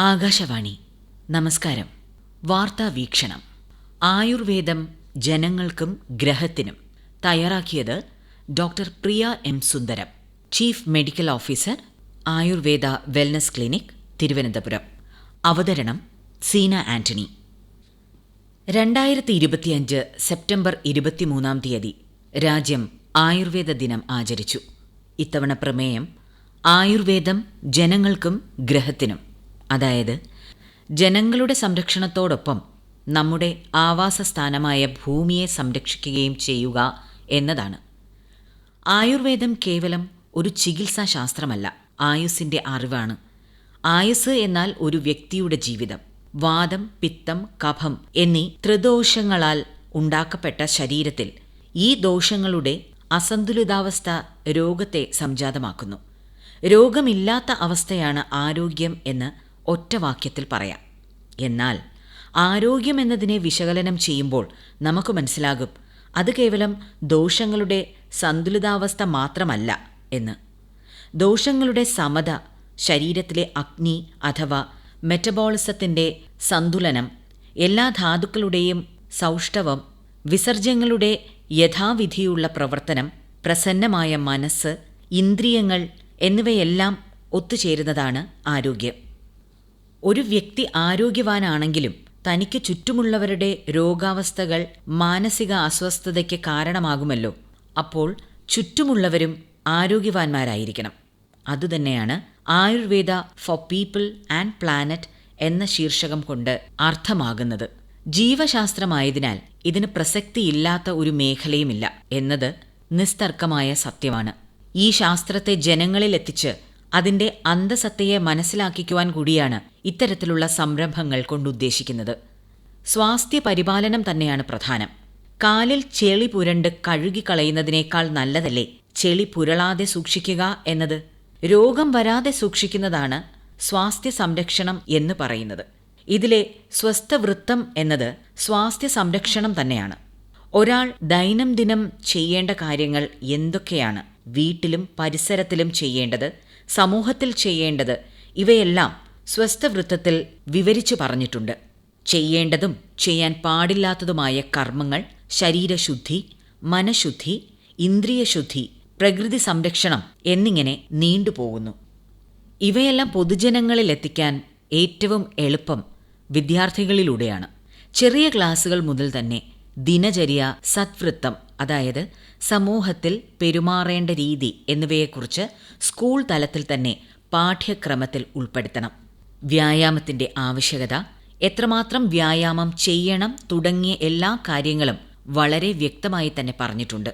ആകാശവാണി. നമസ്കാരം. വാർത്താ വീക്ഷണം. ആയുർവേദം ജനങ്ങൾക്കും ഗ്രഹത്തിനും തയ്യാറാക്കിയത് doctor Priya M Sundaram chief medical officer Ayurveda wellness clinic Thiruvananthapuram. അവതരണം സീന ആന്റണി. രണ്ടായിരത്തി ഇരുപത്തിയഞ്ച് സെപ്റ്റംബർ ഇരുപത്തിമൂന്നാം തീയതി രാജ്യം ആയുർവേദ ദിനം ആചരിച്ചു. ഇത്തവണ പ്രമേയം ആയുർവേദം ജനങ്ങൾക്കും ഗ്രഹത്തിനും. അതായത് ജനങ്ങളുടെ സംരക്ഷണത്തോടൊപ്പം നമ്മുടെ ആവാസസ്ഥാനമായ ഭൂമിയെ സംരക്ഷിക്കുകയും ചെയ്യുക എന്നതാണ്. ആയുർവേദം കേവലം ഒരു ചികിത്സാ ശാസ്ത്രമല്ല അറിവാണ്. ആയുസ് എന്നാൽ ഒരു വ്യക്തിയുടെ ജീവിതം വാദം പിത്തം കഫം എന്നീ ത്രിദോഷങ്ങളാൽ ഉണ്ടാക്കപ്പെട്ട ശരീരത്തിൽ ഈ ദോഷങ്ങളുടെ അസന്തുലിതാവസ്ഥ രോഗത്തെ സംജാതമാക്കുന്നു. രോഗമില്ലാത്ത അവസ്ഥയാണ് ആരോഗ്യം എന്ന് ഒറ്റവാക്യത്തിൽ പറയാം. എന്നാൽ ആരോഗ്യം എന്നതിനെ വിശകലനം ചെയ്യുമ്പോൾ നമുക്ക് മനസ്സിലാകും അത് കേവലം ദോഷങ്ങളുടെ സന്തുലിതാവസ്ഥ മാത്രമല്ല എന്ന്. ദോഷങ്ങളുടെ സമത ശരീരത്തിലെ അഗ്നി അഥവാ മെറ്റബോളിസത്തിന്റെ സന്തുലനം എല്ലാ ധാതുക്കളുടെയും സൗഷ്ഠവം വിസർജ്യങ്ങളുടെ യഥാവിധിയുള്ള പ്രവർത്തനം പ്രസന്നമായ മനസ്സ് ഇന്ദ്രിയങ്ങൾ എന്നിവയെല്ലാം ഒത്തുചേരുന്നതാണ് ആരോഗ്യം. ഒരു വ്യക്തി ആരോഗ്യവാനാണെങ്കിലും തനിക്ക് ചുറ്റുമുള്ളവരുടെ രോഗാവസ്ഥകൾ മാനസിക അസ്വസ്ഥതയ്ക്ക് കാരണമാകുമല്ലോ. അപ്പോൾ ചുറ്റുമുള്ളവരും ആരോഗ്യവാന്മാരായിരിക്കണം. അതുതന്നെയാണ് Ayurveda for people and planet എന്ന ശീർഷകം കൊണ്ട് അർത്ഥമാകുന്നത്. ജീവശാസ്ത്രമായതിനാൽ ഇതിന് പ്രസക്തിയില്ലാത്ത ഒരു മേഖലയുമില്ല. എന്നത് നിസ്തർക്കമായ സത്യമാണ്. ഈ ശാസ്ത്രത്തെ ജനങ്ങളിലെത്തിച്ച് അതിന്റെ അന്തസത്തയെ മനസ്സിലാക്കിക്കുവാൻ കൂടിയാണ് ഇത്തരത്തിലുള്ള സംരംഭങ്ങൾ കൊണ്ടുദ്ദേശിക്കുന്നത്. സ്വാസ്ഥ്യ പരിപാലനം തന്നെയാണ് പ്രധാനം. കാലിൽ ചെളി പുരണ്ട് കഴുകിക്കളയുന്നതിനേക്കാൾ നല്ലതല്ലേ ചെളി പുരളാതെ സൂക്ഷിക്കുക എന്നത്? രോഗം വരാതെ സൂക്ഷിക്കുന്നതാണ് സ്വാസ്ഥ്യ സംരക്ഷണം എന്ന് പറയുന്നത്. ഇതിലെ സ്വസ്ഥവൃത്തം എന്നത് സ്വാസ്ഥ്യ സംരക്ഷണം തന്നെയാണ്. ഒരാൾ ദൈനംദിനം ചെയ്യേണ്ട കാര്യങ്ങൾ എന്തൊക്കെയാണ്? വീട്ടിലും പരിസരത്തിലും ചെയ്യേണ്ടത് സമൂഹത്തിൽ ചെയ്യേണ്ടത് ഇവയെല്ലാം സ്വസ്ഥവൃത്തത്തിൽ വിവരിച്ചു പറഞ്ഞിട്ടുണ്ട്. ചെയ്യേണ്ടതും ചെയ്യാൻ പാടില്ലാത്തതുമായ കർമ്മങ്ങൾ ശരീരശുദ്ധി മനഃശുദ്ധി ഇന്ദ്രിയശുദ്ധി പ്രകൃതി സംരക്ഷണം എന്നിങ്ങനെ നീണ്ടുപോകുന്നു. ഇവയെല്ലാം പൊതുജനങ്ങളിൽ എത്തിക്കാൻ ഏറ്റവും എളുപ്പം വിദ്യാർത്ഥികളിലൂടെയാണ്. ചെറിയ ക്ലാസുകൾ മുതൽ തന്നെ ദിനചര്യ സത്വൃത്തം അതായത് സമൂഹത്തിൽ പെരുമാറേണ്ട രീതി എന്നിവയെക്കുറിച്ച് സ്കൂൾ തലത്തിൽ തന്നെ പാഠ്യക്രമത്തിൽ ഉൾപ്പെടുത്തണം. വ്യായാമത്തിന്റെ ആവശ്യകത എത്രമാത്രം വ്യായാമം ചെയ്യണം തുടങ്ങിയ എല്ലാ കാര്യങ്ങളും വളരെ വ്യക്തമായി തന്നെ പറഞ്ഞിട്ടുണ്ട്.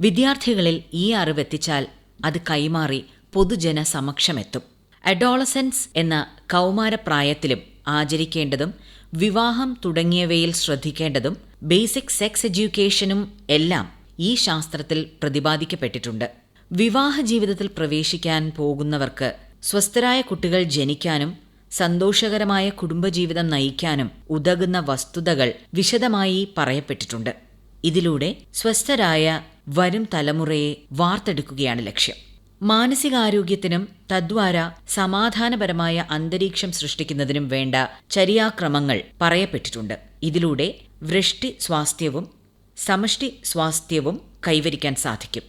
വിദ്യാർത്ഥികളിൽ ഈ അറിവെത്തിച്ചാൽ അത് കൈമാറി പൊതുജന സമക്ഷമെത്തും. അഡോളസൻസ് എന്ന കൗമാരപ്രായത്തിലും ആചരിക്കേണ്ടതും വിവാഹം തുടങ്ങിയവയിൽ ശ്രദ്ധിക്കേണ്ടതും ബേസിക് സെക്സ് എഡ്യൂക്കേഷനും എല്ലാം ഈ ശാസ്ത്രത്തിൽ പ്രതിപാദിക്കപ്പെട്ടിട്ടുണ്ട്. വിവാഹ ജീവിതത്തിൽ പ്രവേശിക്കാൻ പോകുന്നവർക്ക് സ്വസ്ഥരായ കുട്ടികൾ ജനിക്കാനും സന്തോഷകരമായ കുടുംബജീവിതം നയിക്കാനും ഉതകുന്ന വസ്തുതകൾ വിശദമായി പറയപ്പെട്ടിട്ടുണ്ട്. ഇതിലൂടെ സ്വസ്ഥരായ വരും തലമുറയെ വാർത്തെടുക്കുകയാണ് ലക്ഷ്യം. മാനസികാരോഗ്യത്തിനും തദ്വാര സമാധാനപരമായ അന്തരീക്ഷം സൃഷ്ടിക്കുന്നതിനും വേണ്ട ചര്യാക്രമങ്ങൾ പറയപ്പെട്ടിട്ടുണ്ട്. ഇതിലൂടെ വൃഷ്ടി സ്വാസ്ഥ്യവും സമഷ്ടി സ്വാസ്ഥ്യവും കൈവരിക്കാൻ സാധിക്കും.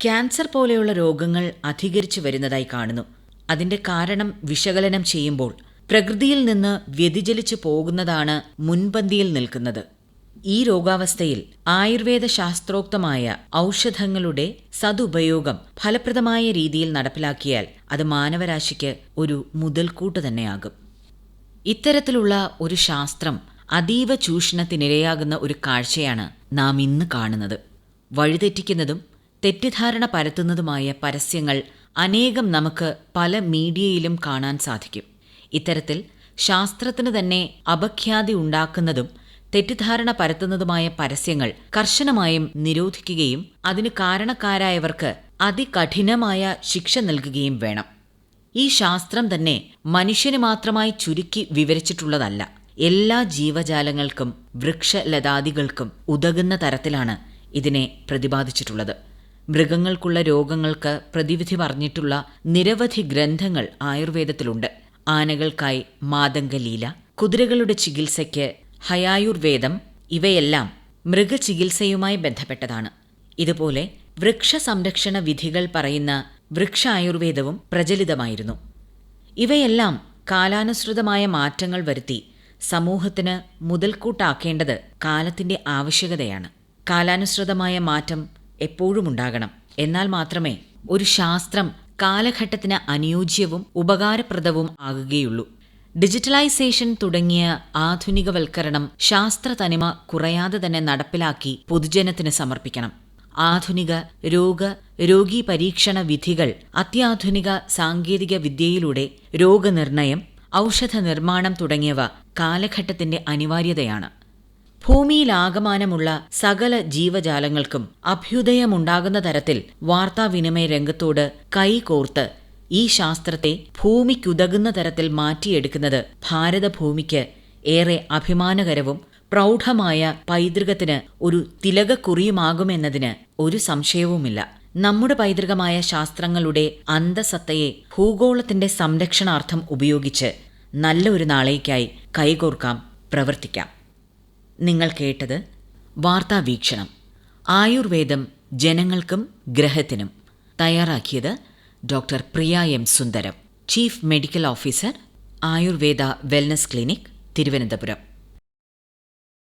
ക്യാൻസർ പോലെയുള്ള രോഗങ്ങൾ അധികരിച്ചു വരുന്നതായി കാണുന്നു. അതിന്റെ കാരണം വിശകലനം ചെയ്യുമ്പോൾ പ്രകൃതിയിൽ നിന്ന് വ്യതിചലിച്ചു പോകുന്നതാണ് മുൻപന്തിയിൽ നിൽക്കുന്നത്. ഈ രോഗാവസ്ഥയിൽ ആയുർവേദ ശാസ്ത്രോക്തമായ ഔഷധങ്ങളുടെ സതുപയോഗം ഫലപ്രദമായ രീതിയിൽ നടപ്പിലാക്കിയാൽ അത് മാനവരാശിക്ക് ഒരു മുതൽക്കൂട്ട് തന്നെയാകും. ഇത്തരത്തിലുള്ള ഒരു ശാസ്ത്രം അതീവ ചൂഷണത്തിനിരയാകുന്ന ഒരു കാഴ്ചയാണ് നാം ഇന്ന് കാണുന്നത്. വഴിതെറ്റിക്കുന്നതും തെറ്റിദ്ധാരണ പരത്തുന്നതുമായ പരസ്യങ്ങൾ അനേകം നമുക്ക് പല മീഡിയയിലും കാണാൻ സാധിക്കും. ഇത്തരത്തിൽ ശാസ്ത്രത്തിന് തന്നെ അപഖ്യാതി ഉണ്ടാക്കുന്നതും തെറ്റിദ്ധാരണ പരത്തുന്നതുമായ പരസ്യങ്ങൾ കർശനമായും നിരോധിക്കുകയും അതിനു കാരണക്കാരായവർക്ക് അതികഠിനമായ ശിക്ഷ നൽകുകയും വേണം. ഈ ശാസ്ത്രം തന്നെ മനുഷ്യന് മാത്രമായി ചുരുക്കി വിവരിച്ചിട്ടുള്ളതല്ല. എല്ലാ ജീവജാലങ്ങൾക്കും വൃക്ഷലതാദികൾക്കും ഉതകുന്ന തരത്തിലാണ് ഇതിനെ പ്രതിപാദിച്ചിട്ടുള്ളത്. മൃഗങ്ങൾക്കുള്ള രോഗങ്ങൾക്ക് പ്രതിവിധി പറഞ്ഞിട്ടുള്ള നിരവധി ഗ്രന്ഥങ്ങൾ ആയുർവേദത്തിലുണ്ട്. ആനകൾക്കായി മാതംഗലീല കുതിരകളുടെ ചികിത്സയ്ക്ക് ഹയായുർവേദം ഇവയെല്ലാം മൃഗചികിത്സയുമായി ബന്ധപ്പെട്ടതാണ്. ഇതുപോലെ വൃക്ഷ സംരക്ഷണ വിധികൾ പറയുന്ന വൃക്ഷായുർവേദവും പ്രചലിതമായിരുന്നു. ഇവയെല്ലാം കാലാനുസൃതമായ മാറ്റങ്ങൾ വരുത്തി സമൂഹത്തിന് മുതൽക്കൂട്ടാക്കേണ്ടത് കാലത്തിന്റെ ആവശ്യകതയാണ്. കാലാനുസൃതമായ മാറ്റം എപ്പോഴും ഉണ്ടാകണം. എന്നാൽ മാത്രമേ ഒരു ശാസ്ത്രം കാലഘട്ടത്തിന് അനുയോജ്യവും ഉപകാരപ്രദവും ആകുകയുള്ളൂ. ഡിജിറ്റലൈസേഷൻ തുടങ്ങിയ ആധുനികവൽക്കരണം ശാസ്ത്ര തനിമ കുറയാതെ തന്നെ നടപ്പിലാക്കി പൊതുജനത്തിന് സമർപ്പിക്കണം. ആധുനിക രോഗ രോഗീ പരീക്ഷണ വിധികൾ അത്യാധുനിക സാങ്കേതിക വിദ്യയിലൂടെ രോഗനിർണയം ഔഷധ നിർമ്മാണം തുടങ്ങിയവ കാലഘട്ടത്തിന്റെ അനിവാര്യതയാണ്. ഭൂമിയിലാകമാനമുള്ള സകല ജീവജാലങ്ങൾക്കും അഭ്യുദയമുണ്ടാകുന്ന തരത്തിൽ വാർത്താവിനിമയ രംഗത്തോട് കൈകോർത്ത് ഈ ശാസ്ത്രത്തെ ഭൂമിക്കുതകുന്ന തരത്തിൽ മാറ്റിയെടുക്കുന്നത് ഭാരതഭൂമിക്ക് ഏറെ അഭിമാനകരവും പ്രൗഢമായ പൈതൃകത്തിന് ഒരു തിലകക്കുറിയുമാകുമെന്നതിന് ഒരു സംശയവുമില്ല. നമ്മുടെ പൈതൃകമായ ശാസ്ത്രങ്ങളുടെ അന്തസത്തയെ ഭൂഗോളത്തിന്റെ സംരക്ഷണാർത്ഥം ഉപയോഗിച്ച് നല്ല ഒരു നാളേക്കായി കൈകോർക്കാം പ്രവർത്തിക്കാം. നിങ്ങൾ കേട്ടത് വാർത്താ വീക്ഷണം. ആയുർവേദം ജനങ്ങൾക്കും ഗ്രഹത്തിനും തയ്യാറാക്കിയത് doctor Priya M Sundaram chief medical officer Ayurveda wellness clinic Thiruvananthapuram.